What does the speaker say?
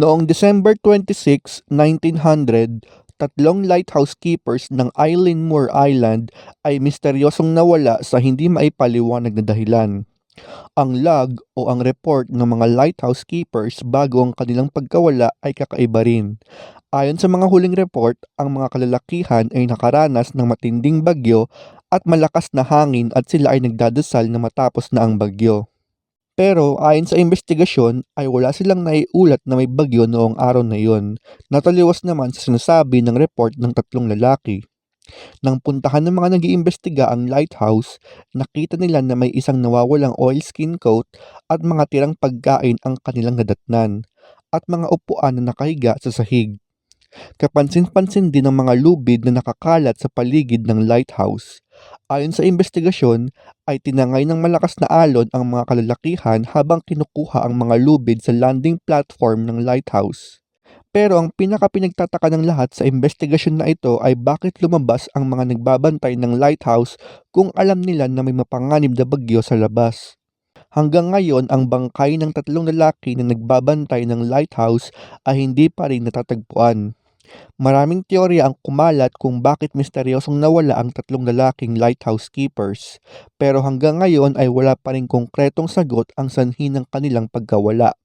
Noong December 26, 1900, tatlong lighthouse keepers ng Island Moore Island ay misteryosong nawala sa hindi maipaliwanag na dahilan. Ang log o ang report ng mga lighthouse keepers bago ang kanilang pagkawala ay kakaiba rin. Ayon sa mga huling report, ang mga kalalakihan ay nakaranas ng matinding bagyo at malakas na hangin at sila ay nagdadasal na matapos na ang bagyo. Pero ayon sa investigasyon ay wala silang naiulat na may bagyo noong araw na iyon. Nataliwas naman sa sinasabi ng report ng tatlong lalaki. Nang puntahan ng mga nag-iimbestiga ang lighthouse, nakita nila na may isang nawawalang oilskin coat at mga tirang pagkain ang kanilang nadatnan at mga upuan na nakahiga sa sahig. Kapansin-pansin din ang mga lubid na nakakalat sa paligid ng lighthouse. Ayon sa investigasyon, ay tinangay ng malakas na alon ang mga kalalakihan habang kinukuha ang mga lubid sa landing platform ng lighthouse. Pero ang pinakapinagtataka ng lahat sa investigasyon na ito ay bakit lumabas ang mga nagbabantay ng lighthouse kung alam nila na may mapanganib na bagyo sa labas. Hanggang ngayon, ang bangkay ng tatlong lalaki na nagbabantay ng lighthouse ay hindi pa rin natatagpuan. Maraming teorya ang kumalat kung bakit misteryosong nawala ang tatlong lalaking lighthouse keepers, pero hanggang ngayon ay wala pa rin konkretong sagot ang sanhi ng kanilang pagkawala.